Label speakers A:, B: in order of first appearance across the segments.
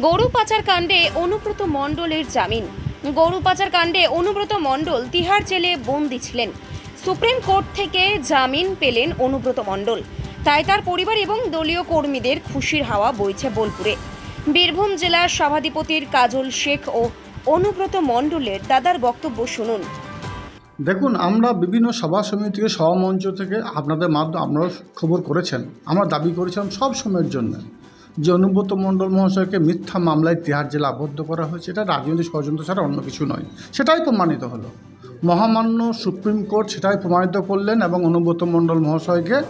A: গরু পাচার কাণ্ডে অনুব্রত মণ্ডলের জামিন। গরু পাচার কাণ্ডে অনুব্রত মণ্ডল তিহার জেলে বন্দি ছিলেন। সুপ্রিম কোর্ট থেকে জামিন পেলেন অনুব্রত মণ্ডল। তাই তার পরিবার এবং দলীয় কর্মীদের খুশির হাওয়া বইছে বোলপুরে। বীরভূম জেলার সভাধিপতির কাজল শেখ ও অনুব্রত মণ্ডলের দাদার বক্তব্য শুনুন।
B: দেখুন, আমরা বিভিন্ন সভা সমিতি সভামঞ্চ থেকে আপনাদের মাধ্যমে আপনারা খবর করেছেন। আমরা দাবি করেছিলাম সব সময়ের জন্য। যে অনুব্রত মণ্ডল মহাশয়কে মিথ্যা মামলায় তিহার জেলা আবদ্ধ করা হয়েছে, এটা রাজনৈতিক ষড়যন্ত্র ছাড়া অন্য কিছু নয়। সেটাই প্রমাণিত হলো। মহামান্য সুপ্রিম কোর্ট সেটাই প্রমাণিত করলেন এবং অনুব্রত মণ্ডল মহাশয়কে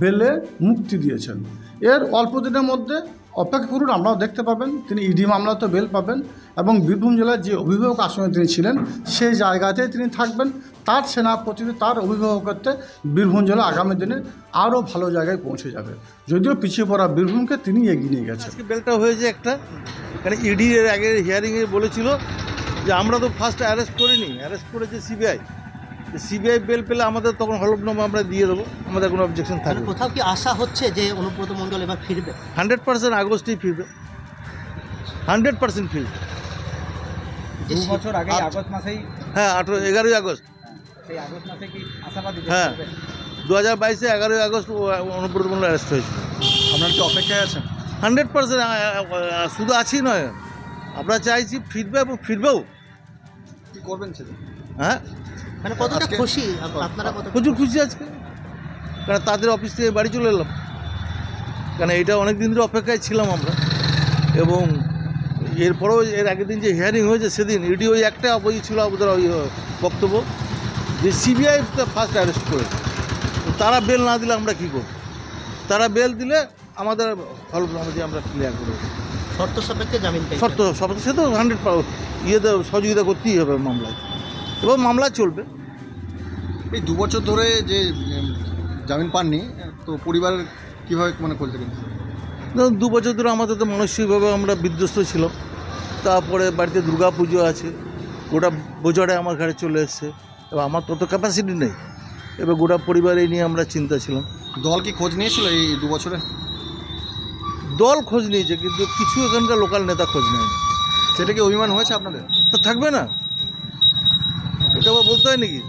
B: বেলে মুক্তি দিয়েছেন। এর অল্প দিনের মধ্যে অপেক্ষা করুন আপনারাও দেখতে পাবেন, তিনি ইডি মামলাতে বেল পাবেন এবং বীরভূম জেলার যে অভিভাবক আসনে তিনি ছিলেন, সেই জায়গাতেই তিনি থাকবেন। তার সেনাপতিতে তার অভিভাবকত্বে বীরভূম জেলা আগামী দিনে আরও ভালো জায়গায় পৌঁছে যাবে। যদিও পিছিয়ে পড়া বীরভূমকে তিনি এগিয়ে নিয়ে গেছেন।
C: আজকে বেলটা হয়েছে একটা কারণ ইডি এর আগে হিয়ারিংয়ে বলেছিল যে আমরা তো ফার্স্ট অ্যারেস্ট করিনি অ্যারেস্ট করেছে সিবিআই সিবিআই বেল পেলে আমাদের তখন হলফনামা আমরা দিয়ে দেবো আমাদের কোনো অবজেকশন
D: মানে
C: থাকবে
D: কোথাও কি আশা হচ্ছে যে অনুব্রত মণ্ডল এবার ফিরবে?
C: হান্ড্রেড পার্সেন্ট আগস্টেই ফিরবে। হান্ড্রেড পার্সেন্ট ফিরবে।
E: দু বছর আগে আগস্ট মাসেই
C: হ্যাঁ আঠেরো এগারোই আগস্ট। হ্যাঁ। দু হাজার বাইশে এগারোই আগস্ট ও- অনুব্রত মন্ডল অ্যারেস্ট হয়েছিল
B: আপনার কি অপেক্ষায় আছেন?
C: হান্ড্রেড পার্সেন্ট শুধু আছি নয় আমরা চাইছি ফিরবে এবং ফিরবেও।
B: কী করবেন সেটা
C: হ্যাঁ?
D: মানে কতটা খুশি? আপনারা কত
C: প্রচুর খুশি? আজকে। কারণ তাদের অফিস থেকে বাড়ি চলে এলাম। কারণ এটা অনেক দিন ধরে অপেক্ষায় ছিলাম আমরা। এবং এরপরেও এর আগের দিন যে হিয়ারিং হয়েছে সেদিন ইডি ওই একটা বই ছিল ওদের ওই বক্তব্য। যে সিবিআই ফার্স্ট অ্যারেস্ট করেছে। তো তারা বেল না দিলে আমরা কী করব? তারা বেল দিলে আমাদের হলফনামা যে আমরা ক্লিয়ার করে দেবো।
D: শর্ত সাপেক্ষে জামিন
C: শর্ত সব সে তো হান্ড্রেড ইয়েতে সহযোগিতা করতেই হবে মামলায়। এবং মামলা চলবে।
F: এই দু বছর ধরে যে জামিন পাননি তো পরিবারের কীভাবে মানে করতে
C: ধরুন দু বছর ধরে আমাদের তো মানসিকভাবে আমরা বিধ্বস্ত ছিলাম। তারপরে বাড়িতে দুর্গা পুজো আছে। গোটা বোঝাটা আমার ঘরে চলে এসছে। এবার আমার তত ক্যাপাসিটি নেই। এবার গোটা পরিবার এই নিয়ে আমরা চিন্তা ছিলাম।
F: দল কি খোঁজ নিয়েছিল এই দু বছরে?
C: দল খোঁজ নিয়েছে কিন্তু কিছু এখানকার লোকাল নেতা খোঁজ নেয়নি।
F: সেটা কি অভিমান হয়েছে আপনাদের?
C: তো থাকবে না। এটা বলতে হয় নাকি?